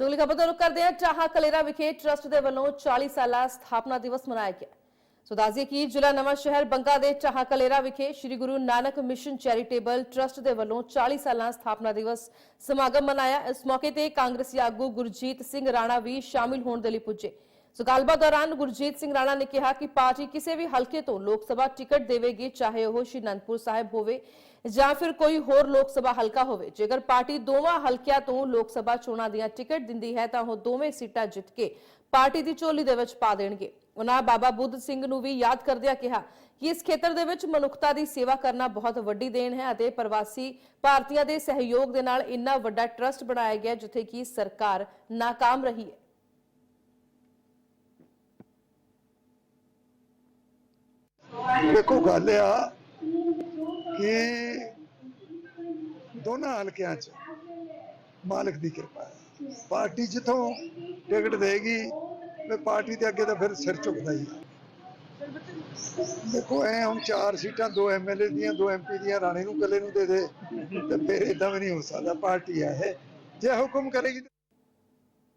ਅਗਲੀ ਖਬਰ ਤੋਂ ਰੁਕ ਕਰਦੇ ਹਾਂ ਚਾਹਾ ਕਲੇਰਾ ਵਿਖੇ ਟਰਸਟ ਦੇ ਵੱਲੋਂ 40 ਸਾਲਾ ਸਥਾਪਨਾ ਦਿਵਸ ਮਨਾਇਆ ਗਿਆ। ਸੋ ਦੱਸਦੀਏ ਕਿ ਜ਼ਿਲ੍ਹਾ ਨਵਾਂ ਸ਼ਹਿਰ ਬੰਗਾ ਦੇ ਚਾਹਾ ਕਲੇਰਾ ਵਿਖੇ Sri Guru Nanak mission charitable trust ਦੇ ਵੱਲੋਂ 40 ਸਾਲਾ ਸਥਾਪਨਾ ਦਿਵਸ ਸਮਾਗਮ ਮਨਾਇਆ। ਇਸ ਮੌਕੇ ਤੇ ਕਾਂਗਰਸੀ ਆਗੂ ਗੁਰਜੀਤ ਸਿੰਘ ਰਾਣਾ ਵੀ ਸ਼ਾਮਿਲ ਹੋਣ ਦੇ ਲਈ ਪੁੱਜੇ। ਸੋ ਗੱਲਬਾਤ ਦੌਰਾਨ ਗੁਰਜੀਤ ਸਿੰਘ ਰਾਣਾ ਨੇ ਕਿਹਾ ਕਿ ਪਾਰਟੀ ਕਿਸੇ ਵੀ ਹਲਕੇ ਤੋਂ ਲੋਕ ਸਭਾ ਟਿਕਟ ਦੇਵੇਗੀ, ਚਾਹੇ ਉਹ ਸ਼੍ਰੀ ਅਨੰਦਪੁਰ ਸਾਹਿਬ ਹੋਵੇ ਜਾਂ ਫਿਰ ਕੋਈ ਹੋਰ ਲੋਕ ਸਭਾ ਹਲਕਾ ਹੋਵੇ। ਜੇਕਰ ਪਾਰਟੀ ਦੋਵਾਂ ਹਲਕਿਆਂ ਤੋਂ ਲੋਕ ਸਭਾ ਚੋਣਾਂ ਦੀਆਂ ਟਿਕਟ ਦਿੰਦੀ ਹੈ, ਤਾਂ ਉਹ ਦੋਵੇਂ ਸੀਟਾਂ ਜਿੱਤ ਕੇ ਪਾਰਟੀ ਦੀ ਝੋਲੀ ਦੇ ਵਿੱਚ ਪਾ ਦੇਣਗੇ। ਉਹਨਾਂ ਬਾਬਾ ਬੁੱਧ ਸਿੰਘ ਨੂੰ ਵੀ ਯਾਦ ਕਰਦਿਆਂ ਕਿਹਾ ਕਿ ਇਸ ਖੇਤਰ ਦੇ ਵਿੱਚ ਮਨੁੱਖਤਾ ਦੀ ਸੇਵਾ ਕਰਨਾ ਬਹੁਤ ਵੱਡੀ ਦੇਣ ਹੈ ਅਤੇ ਪ੍ਰਵਾਸੀ ਭਾਰਤੀਆਂ ਦੇ ਸਹਿਯੋਗ ਦੇ ਨਾਲ ਇੰਨਾ ਵੱਡਾ ਟਰਸਟ ਬਣਾਇਆ ਗਿਆ ਜਿੱਥੇ ਕਿ ਸਰਕਾਰ ਨਾਕਾਮ ਰਹੀ ਹੈ। ਦੇਖੋ ਗੱਲ ਆ ਕਿ ਦੋਨਾਂ ਹਲਕਿਆਂ 'ਚ ਮਾਲਕ ਦੀ ਕਿਰਪਾ ਹੈ। ਪਾਰਟੀ ਜਿੱਥੋਂ ਟਿਕਟ ਦੇਗੀ, ਤੇ ਪਾਰਟੀ ਦੇ ਅੱਗੇ ਤਾਂ ਫਿਰ ਸਿਰ ਝੁਕਦਾ ਹੀ ਦੇਖੋ, ਐ ਹੁਣ ਚਾਰ ਸੀਟਾਂ ਦੋ ਐਮਐਲਏ ਦੀਆਂ, ਦੋ ਐਮਪੀ ਦੀਆਂ, ਰਾਣੇ ਨੂੰ ਇਕੱਲੇ ਨੂੰ ਦੇ ਦੇ, ਤੇ ਫਿਰ ਇਦਾਂ ਵੀ ਨਹੀਂ ਹੋ ਸਕਦਾ, ਪਾਰਟੀ ਆ ਇਹ। ਜੇ ਹੁਕਮ ਕਰੇਗੀ